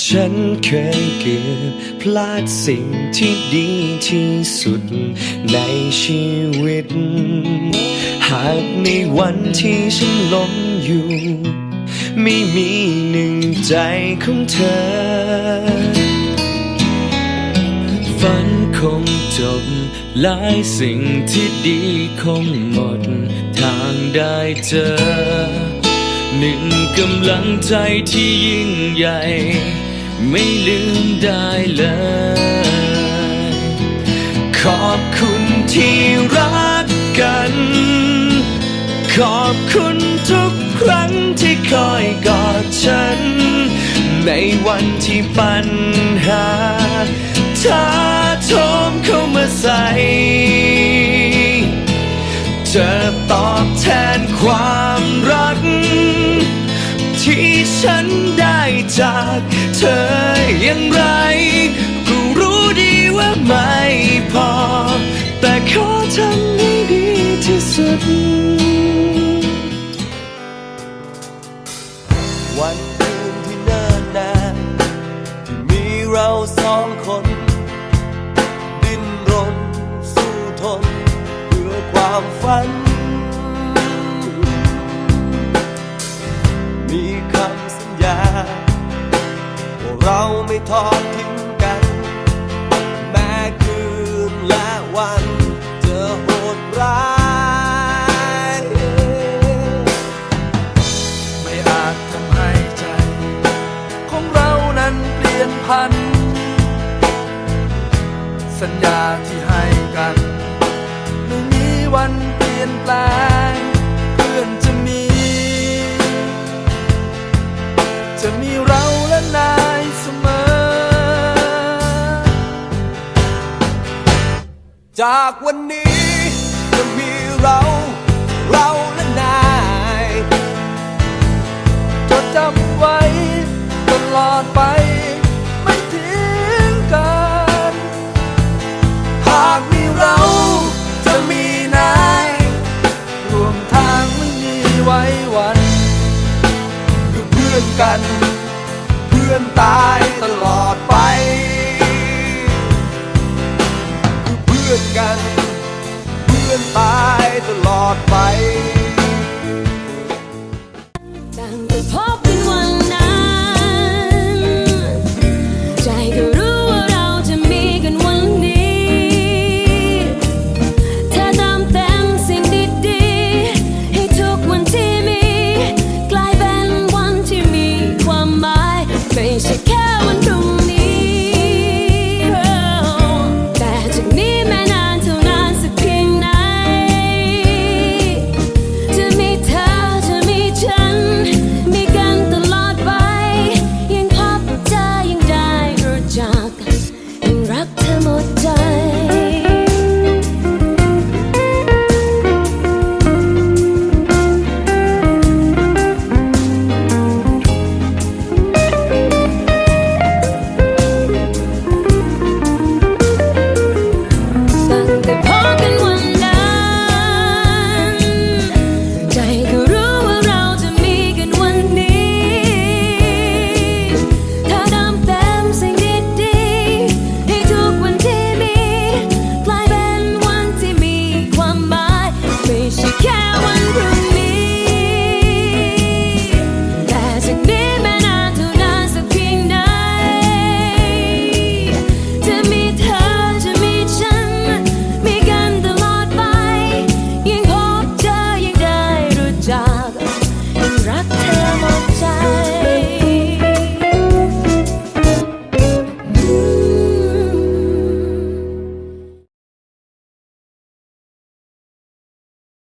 ฉันเคยเกือบพลาดสิ่งที่ดีที่สุดในชีวิต หากในวันที่ฉันล้มอยู่ ไม่มีหนึ่งใจของเธอ ฝันคงจบหลายสิ่งที่ดีคงหมดทางได้เจอ หนึ่งกำลังใจที่ยิ่งใหญ่ ไม่ลืมได้เลย ขอบคุณที่รักกัน ขอบคุณทุกครั้งที่คอยกอดฉัน ในวันที่ปัญหา ฉันได้จากเธออย่างไร ก็รู้ดีว่าไม่พอ แต่ขอทำให้ดีที่สุด วันคืนที่เนิ่นนานที่มีเราสองคน ดิ้นรนสู้ทน เพื่อความฝัน ไม่ทอดทิ้งกัน แม้คืนและวันจะโหดร้าย ไม่อาจทำให้ใจ ของเรานั้นเปลี่ยนพัน สัญญาที่ให้กัน ไม่มีวันเปลี่ยนแปลง จากวันนี้จะมีเรา เรา ไม่ใช่แค่วันพรุ่งนี้ แต่จากนี้แม้นานเท่านานสักเพียงไหน จะมีเธอจะมีฉัน มีกันตลอดไป ยังพบเจอยังได้รู้จัก ยังรักเธอหมดใจ